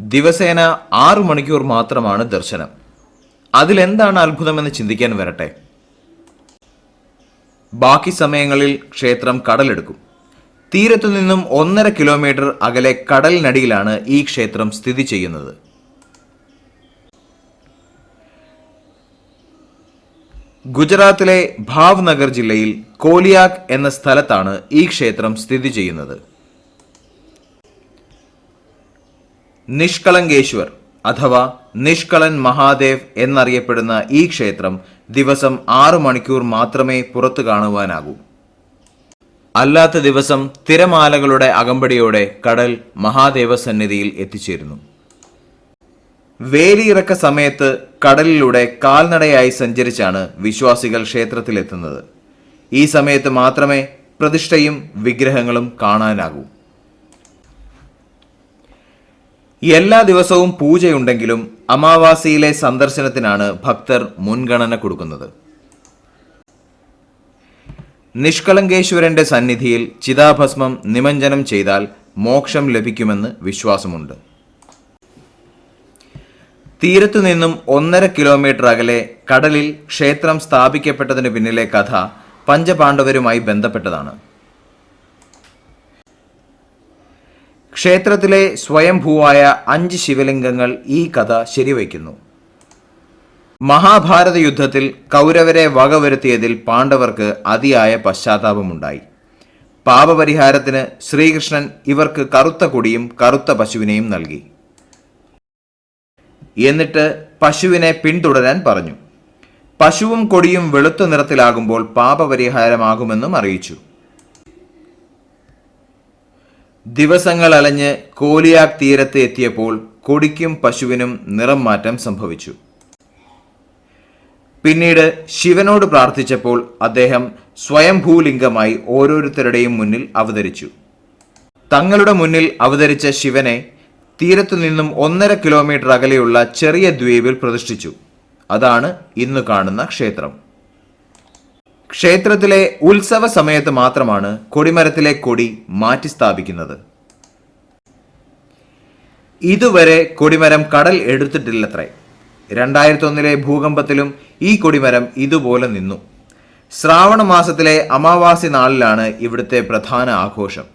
ദിവസേന ആറു മണിക്കൂർ മാത്രമാണ് ദർശനം. അതിലെന്താണ് അത്ഭുതമെന്ന് ചിന്തിക്കാൻ വരട്ടെ? ബാക്കി സമയങ്ങളിൽ ക്ഷേത്രം കടലെടുക്കും. തീരത്തു നിന്നും ഒന്നര കിലോമീറ്റർ അകലെ കടലിനടിയിലാണ് ഈ ക്ഷേത്രം സ്ഥിതി ചെയ്യുന്നത്. ഗുജറാത്തിലെ ഭാവ്നഗർ ജില്ലയിൽ കോലിയാക് എന്ന സ്ഥലത്താണ് ഈ ക്ഷേത്രം സ്ഥിതി ചെയ്യുന്നത്. നിഷ്കളങ്കേശ്വർ അഥവാ നിഷ്കളൻ മഹാദേവ് എന്നറിയപ്പെടുന്ന ഈ ക്ഷേത്രം ദിവസം ആറു മണിക്കൂർ മാത്രമേ പുറത്തു കാണുവാനാകൂ. അല്ലാത്ത ദിവസം തിരമാലകളുടെ അകമ്പടിയോടെ കടൽ മഹാദേവ സന്നിധിയിൽ എത്തിച്ചേരുന്നു. വേലിയിറക്ക സമയത്ത് കടലിലൂടെ കാൽനടയായി സഞ്ചരിച്ചാണ് വിശ്വാസികൾ ക്ഷേത്രത്തിലെത്തുന്നത്. ഈ സമയത്ത് മാത്രമേ പ്രതിഷ്ഠയും വിഗ്രഹങ്ങളും കാണാനാകൂ. എല്ലാ ദിവസവും പൂജയുണ്ടെങ്കിലും അമാവാസിയിലെ സന്ദർശനത്തിനാണ് ഭക്തർ മുൻഗണന കൊടുക്കുന്നത്. നിഷ്കളങ്കേശ്വരന്റെ സന്നിധിയിൽ ചിതാഭസ്മം നിമഞ്ജനം ചെയ്താൽ മോക്ഷം ലഭിക്കുമെന്ന് വിശ്വാസമുണ്ട്. തീരത്തു നിന്നും ഒന്നര കിലോമീറ്റർ അകലെ കടലിൽ ക്ഷേത്രം സ്ഥാപിക്കപ്പെട്ടതിന് പിന്നിലെ കഥ പഞ്ചപാണ്ഡവരുമായി ബന്ധപ്പെട്ടതാണ്. ക്ഷേത്രത്തിലെ സ്വയംഭൂവായ അഞ്ച് ശിവലിംഗങ്ങൾ ഈ കഥ ശരിവയ്ക്കുന്നു. മഹാഭാരത യുദ്ധത്തിൽ കൗരവരെ വകവരുത്തിയതിൽ പാണ്ഡവർക്ക് അതിയായ പശ്ചാത്താപമുണ്ടായി. പാപപരിഹാരത്തിന് ശ്രീകൃഷ്ണൻ ഇവർക്ക് കറുത്ത കൊടിയും കറുത്ത പശുവിനെയും നൽകി. എന്നിട്ട് പശുവിനെ പിന്തുടരാൻ പറഞ്ഞു. പശുവും കൊടിയും വെളുത്ത നിറത്തിലാകുമ്പോൾ പാപപരിഹാരമാകുമെന്നും അറിയിച്ചു. ദിവസങ്ങൾ അലഞ്ഞ് കോലിയാക് തീരത്ത് എത്തിയപ്പോൾ കൊടിക്കും പശുവിനും നിറം മാറ്റം സംഭവിച്ചു. പിന്നീട് ശിവനോട് പ്രാർത്ഥിച്ചപ്പോൾ അദ്ദേഹം സ്വയംഭൂലിംഗമായി ഓരോരുത്തരുടെയും മുന്നിൽ അവതരിച്ചു. തങ്ങളുടെ മുന്നിൽ അവതരിച്ച ശിവനെ തീരത്തു നിന്നും ഒന്നര കിലോമീറ്റർ അകലെയുള്ള ചെറിയ ദ്വീപിൽ പ്രതിഷ്ഠിച്ചു. അതാണ് ഇന്ന് കാണുന്ന ക്ഷേത്രം. ക്ഷേത്രത്തിലെ ഉത്സവ സമയത്ത് മാത്രമാണ് കൊടിമരത്തിലെ കൊടി മാറ്റി സ്ഥാപിക്കുന്നത്. ഇതുവരെ കൊടിമരം കടൽ എടുത്തിട്ടില്ലത്രേ. രണ്ടായിരത്തി ഒന്നിലെ ഭൂകമ്പത്തിലും ഈ കൊടിമരം ഇതുപോലെ നിന്നു. ശ്രാവണ മാസത്തിലെ അമാവാസി നാളിലാണ് ഇവിടുത്തെ പ്രധാന ആഘോഷം.